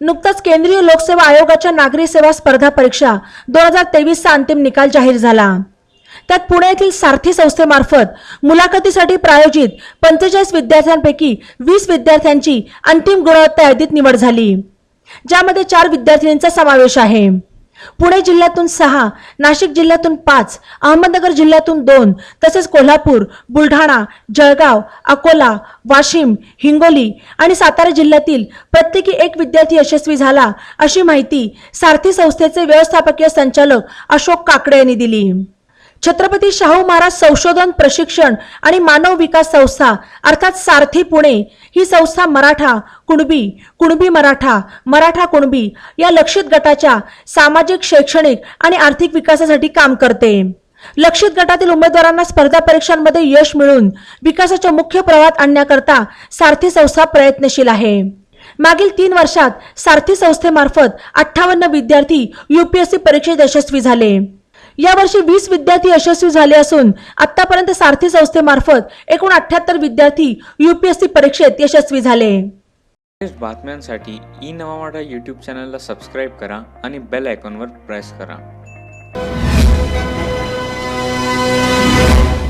नुकताच केंद्रीय लोकसेवा आयोगाच्या नागरी सेवा स्पर्धा परीक्षा दोन हजार तेवीसचा अंतिम निकाल जाहीर झाला. त्यात पुणे येथील सारथी संस्थेमार्फत मुलाखतीसाठी प्रायोजित पंचेचाळीस विद्यार्थ्यांपैकी वीस विद्यार्थ्यांची अंतिम गुणवत्ता यादीत निवड झाली. ज्यामध्ये चार विद्यार्थिनींचा समावेश आहे. पुणे जिल्ह्यातून सहा नाशिक जिल्ह्यातून पाच अहमदनगर जिल्ह्यातून दोन तसेच कोल्हापूर बुलढाणा जळगाव अकोला वाशिम हिंगोली आणि सातारा जिल्ह्यातील प्रत्येकी एक विद्यार्थी यशस्वी झाला अशी माहिती सारथी संस्थेचे व्यवस्थापकीय संचालक अशोक काकडे यांनी दिली. छत्रपती शाहू महाराज संशोधन प्रशिक्षण आणि मानव विकास संस्था अर्थात सारथी पुणे ही संस्था मराठा कुणबी कुणबी मराठा मराठा कुणबी या लक्षित गटाच्या सामाजिक शैक्षणिक आणि आर्थिक विकासासाठी काम करते. लक्षित गटातील उमेदवारांना स्पर्धा परीक्षांमध्ये यश मिळून विकासाच्या मुख्य प्रवाहात आणण्याकरता सारथी संस्था प्रयत्नशील आहे. मागील तीन वर्षात सारथी संस्थेमार्फत अठ्ठावन्न विद्यार्थी युपीएससी परीक्षेत यशस्वी झाले. यावर्षी वीस विद्यार्थी यशस्वी झाले असून आतापर्यंत सारथी संस्थेमार्फत एकूण अठ्याहत्तर विद्यार्थी युपीएससी परीक्षेत यशस्वी झाले. बातम्यांसाठी ई नवा यूट्यूब चॅनलला सबस्क्राईब करा आणि बेल आयकॉनवर प्रेस करा.